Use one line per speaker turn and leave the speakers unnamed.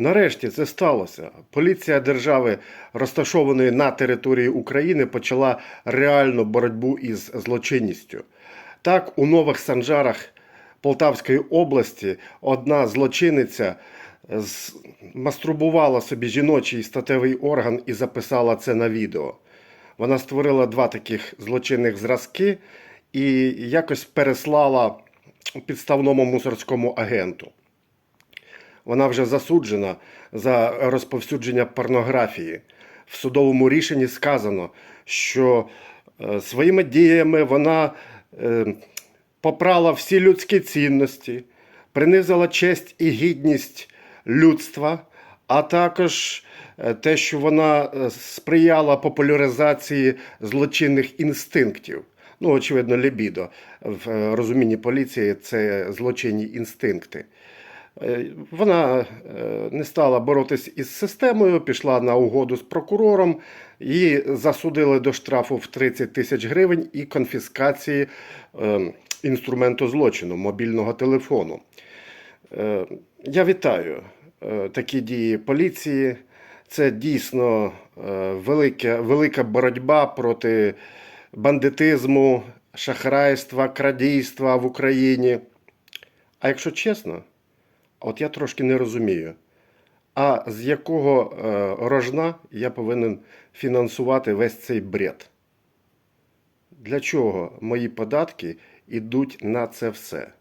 Нарешті це сталося. Поліція держави, розташованої на території України, почала реальну боротьбу із злочинністю. Так, у Нових Санжарах Полтавської області одна злочинниця з- мастурбувала собі жіночий статевий орган і записала це на відео. Вона створила два таких злочинних зразки і якось переслала підставному мусорському агенту. Вона вже засуджена за розповсюдження порнографії. В судовому рішенні сказано, що е, своїми діями вона е, попрала всі людські цінності, принизила честь і гідність людства, а також е, те, що вона сприяла популяризації злочинних інстинктів. Ну, очевидно, лібідо в розумінні поліції це злочинні інстинкти. Е, Вона е, не стала боротись із системою, пішла на угоду з прокурором, її засудили до штрафу в 30 тисяч гривень і конфіскації е, інструменту злочину мобільного телефону. Я вітаю такі дії поліції. Це дійсно велика, велика боротьба проти бандитизму, шахрайства, крадійства в Україні. А якщо чесно, от я трошки не розумію, а з якого е, рожна я повинен фінансувати весь цей бред? Для чого мої податки йдуть на це все?